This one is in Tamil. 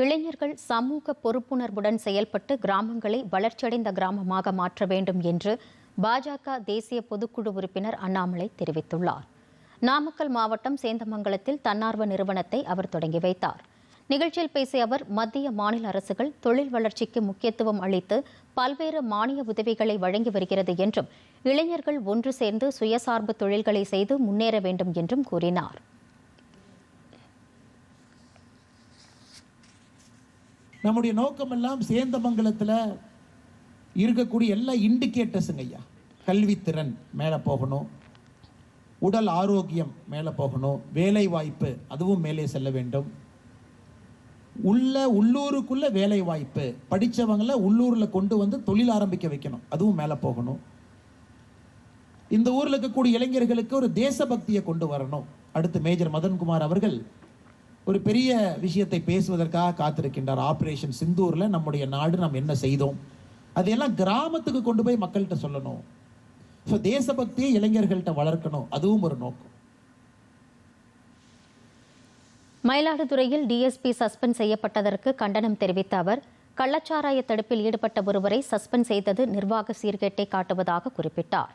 இளைஞர்கள் சமூக பொறுப்புணர்வுடன் செயல்பட்டு கிராமங்களை வளர்ச்சியடைந்த கிராமமாக மாற்ற வேண்டும் என்று பாஜக தேசிய பொதுக்குழு உறுப்பினர் அண்ணாமலை தெரிவித்துள்ளார். நாமக்கல் மாவட்டம் சேந்தமங்கலத்தில் தன்னார்வ நிறுவனத்தை அவர் தொடங்கி வைத்தார். நிகழ்ச்சியில் பேசிய அவர் மத்திய மாநில அரசுகள் தொழில் வளர்ச்சிக்கு முக்கியத்துவம் அளித்து பல்வேறு மானிய உதவிகளை வழங்கி வருகிறது என்றும் இளைஞர்கள் ஒன்று சேர்ந்து சுயசார்பு தொழில்களை செய்து முன்னேற வேண்டும் என்றும் கூறினார். நம்முடைய நோக்கமெல்லாம் சேந்தமங்கலத்தில் இருக்கக்கூடிய எல்லா இண்டிகேட்டர்ஸுங்க ஐயா. கல்வித்திறன் மேலே போகணும். உடல் ஆரோக்கியம் மேலே போகணும். வேலை வாய்ப்பு அதுவும் மேலே செல்ல வேண்டும். உள்ள உள்ளூருக்குள்ள வேலை வாய்ப்பு படித்தவங்கள உள்ளூரில் கொண்டு வந்து தொழில் ஆரம்பிக்க வைக்கணும். அதுவும் மேலே போகணும். இந்த ஊரில் இருக்கக்கூடிய இளைஞர்களுக்கு ஒரு தேசபக்தியை கொண்டு வரணும். அடுத்து மேஜர் மதன்குமார் அவர்கள் ஒரு பெரிய விஷயத்தை பேசுவதற்காக காத்திருக்கின்றார் ஆபரேஷன் சிந்தூரில் நம்முடைய நாடு நாம் என்ன செய்தோம்? அதையெல்லாம் கிராமத்துக்கு கொண்டு போய் மக்கள்கிட்ட சொல்லணும். ஸோ தேசபக்தியை இளைஞர்கள்ட்ட வளர்க்கணும். அதுவும் ஒரு நோக்கம். மயிலாடுதுறையில் டிஎஸ்பி சஸ்பெண்ட் செய்யப்பட்டதற்கு கண்டனம் தெரிவித்த அவர் கள்ளச்சாராய தடுப்பில் ஈடுபட்ட ஒருவரை சஸ்பெண்ட் செய்தது நிர்வாக சீர்கேட்டை காட்டுவதாக குறிப்பிட்டார்.